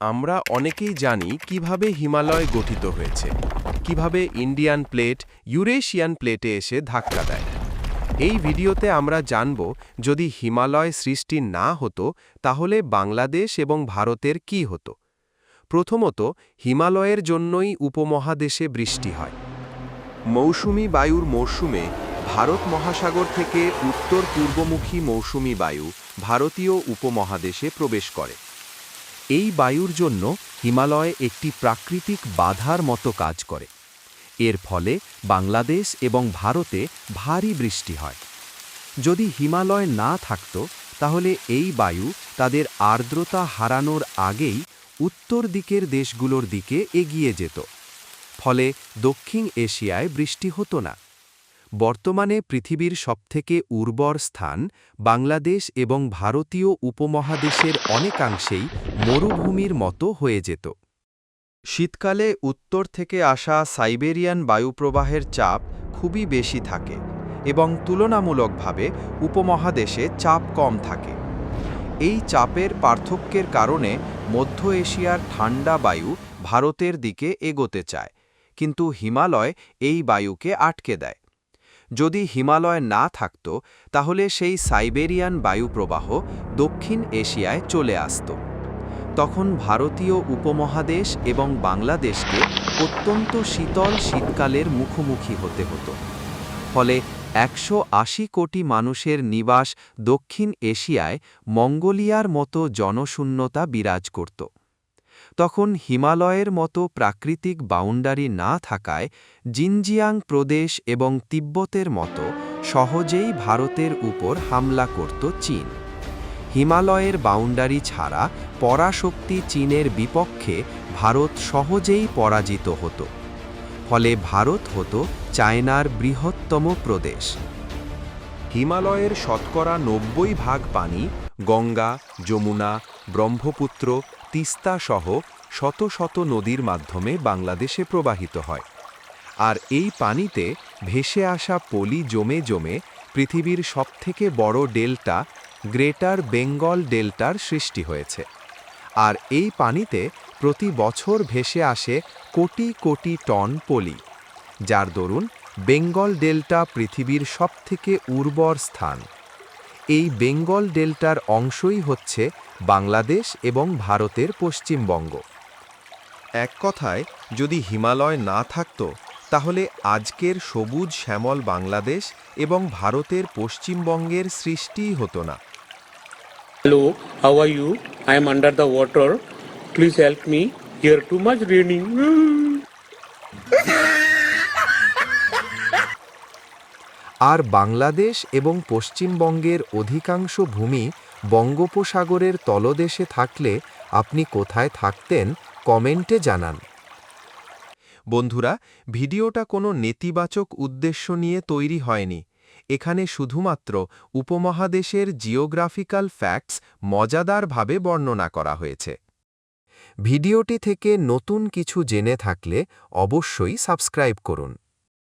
আমরা অনেকেই জানি কীভাবে হিমালয় গঠিত হয়েছে, কীভাবে ইন্ডিয়ান প্লেট ইউরেশিয়ান প্লেটে এসে ধাক্কা দেয়। এই ভিডিওতে আমরা জানব, যদি হিমালয় সৃষ্টি না হতো, তাহলে বাংলাদেশ এবং ভারতের কি হতো? প্রথমত, হিমালয়ের জন্যই উপমহাদেশে বৃষ্টি হয়। মৌসুমি বায়ুর মরশুমে ভারত মহাসাগর থেকে উত্তর পূর্বমুখী মৌসুমি বায়ু ভারতীয় উপমহাদেশে প্রবেশ করে। এই বায়ুর জন্য হিমালয় একটি প্রাকৃতিক বাধার মতো কাজ করে। এর ফলে বাংলাদেশ এবং ভারতে ভারী বৃষ্টি হয়। যদি হিমালয় না থাকত, তাহলে এই বায়ু তাদের আর্দ্রতা হারানোর আগেই উত্তর দিকের দেশগুলোর দিকে এগিয়ে যেত। ফলে দক্ষিণ এশিয়ায় বৃষ্টি হতো না। বর্তমানে পৃথিবীর সবথেকে উর্বর স্থান বাংলাদেশ এবং ভারতীয় উপমহাদেশের অনেকাংশেই মরুভূমির মতো হয়ে যেত। শীতকালে উত্তর থেকে আসা সাইবেরিয়ান বায়ুপ্রবাহের চাপ খুবই বেশি থাকে এবং তুলনামূলকভাবে উপমহাদেশে চাপ কম থাকে। এই চাপের পার্থক্যের কারণে মধ্য এশিয়ার ঠান্ডা বায়ু ভারতের দিকে এগোতে চায়, কিন্তু হিমালয় এই বায়ুকে আটকে দেয়। যদি হিমালয় না থাকত, তাহলে সেই সাইবেরিয়ান বায়ুপ্রবাহ দক্ষিণ এশিয়ায় চলে আসত। তখন ভারতীয় উপমহাদেশ এবং বাংলাদেশকে অত্যন্ত শীতল শীতকালের মুখোমুখি হতে হতো। ফলে একশো আশি কোটি মানুষের নিবাস দক্ষিণ এশিয়ায় মঙ্গোলিয়ার মতো জনশূন্যতা বিরাজ করত। তখন হিমালয়ের মতো প্রাকৃতিক বাউন্ডারি না থাকায় জিনজিয়াং প্রদেশ এবং তিব্বতের মতো সহজেই ভারতের উপর হামলা করত চীন। হিমালয়ের বাউন্ডারি ছাড়া পরাশক্তি চীনের বিপক্ষে ভারত সহজেই পরাজিত হতো। ফলে ভারত হতো চায়নার বৃহত্তম প্রদেশ। হিমালয়ের শতকরা নব্বই ভাগ পানি গঙ্গা, যমুনা, ব্রহ্মপুত্র তিস্তা সহ শত শত নদীর মাধ্যমে বাংলাদেশে প্রবাহিত হয়। আর এই পানিতে ভেসে আসা পলি জমে জমে পৃথিবীর সবথেকে বড় ডেল্টা গ্রেটার বেঙ্গল ডেল্টার সৃষ্টি হয়েছে। আর এই পানিতে প্রতি বছর ভেসে আসে কোটি কোটি টন পলি, যার দরুন বেঙ্গল ডেল্টা পৃথিবীর সবথেকে উর্বর স্থান। এই বেঙ্গল ডেল্টার অংশই হচ্ছে বাংলাদেশ এবং ভারতের পশ্চিমবঙ্গ। এক কথায়, যদি হিমালয় না থাকত, তাহলে আজকের সবুজ শ্যামল বাংলাদেশ এবং ভারতের পশ্চিমবঙ্গের সৃষ্টিই হতো না। Hello how are you I am under the water please help me here too much raining. আর বাংলাদেশ এবং পশ্চিমবঙ্গের অধিকাংশ ভূমি বঙ্গোপসাগরের তলদেশে থাকলে আপনি কোথায় থাকতেন কমেন্টে জানান। বন্ধুরা, ভিডিওটা কোনো নেতিবাচক উদ্দেশ্য নিয়ে তৈরি হয়নি। এখানে শুধুমাত্র উপমহাদেশের জিওগ্রাফিক্যাল ফ্যাক্টস মজাদারভাবে বর্ণনা করা হয়েছে। ভিডিওটি থেকে নতুন কিছু জেনে থাকলে অবশ্যই সাবস্ক্রাইব করুন।